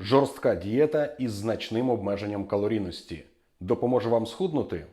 Жорстка дієта із значним обмеженням калорійності допоможе вам схуднути?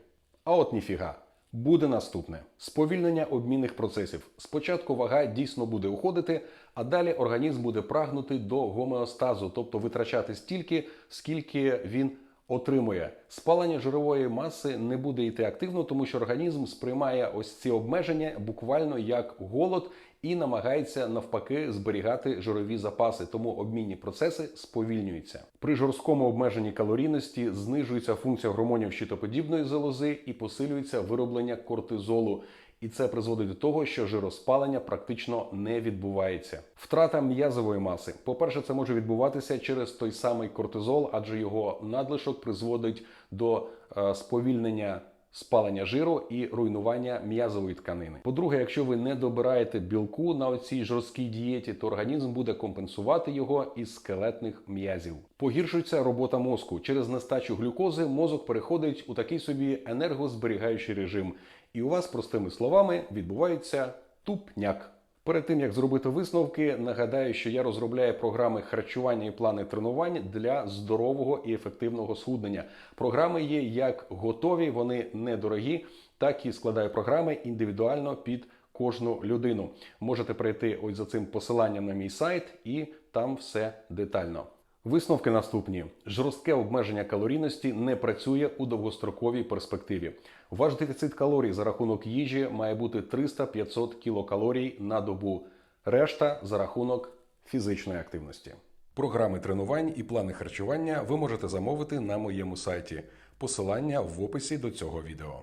А от ніфіга. Буде наступне сповільнення обмінних процесів. Спочатку вага дійсно буде уходити, а далі організм буде прагнути до гомеостазу, тобто витрачати стільки, скільки він отримує. Спалення жирової маси не буде йти активно, тому що організм сприймає ось ці обмеження буквально як голод і намагається навпаки зберігати жирові запаси, тому обмінні процеси сповільнюються. При жорсткому обмеженні калорійності знижується функція гормонів щитоподібної залози і посилюється вироблення кортизолу. І це призводить до того, що жироспалення практично не відбувається. Втрата м'язової маси. По-перше, це може відбуватися через той самий кортизол, адже його надлишок призводить до е, сповільнення спалення жиру і руйнування м'язової тканини. По-друге, якщо ви не добираєте білку на оцій жорсткій дієті, то організм буде компенсувати його із скелетних м'язів. Погіршується робота мозку. Через нестачу глюкози мозок переходить у такий собі енергозберігаючий режим. І у вас, простими словами, відбувається тупняк. Перед тим як зробити висновки, нагадаю, що я розробляю програми харчування і плани тренувань для здорового і ефективного схуднення. Програми є як готові, вони недорогі, так і складаю програми індивідуально під кожну людину. Можете перейти ось за цим посиланням на мій сайт, і там все детально. Висновки наступні: жорстке обмеження калорійності не працює у довгостроковій перспективі. Ваш дефіцит калорій за рахунок їжі має бути 300-500 кілокалорій на добу. Решта за рахунок фізичної активності. Програми тренувань і плани харчування ви можете замовити на моєму сайті. Посилання в описі до цього відео.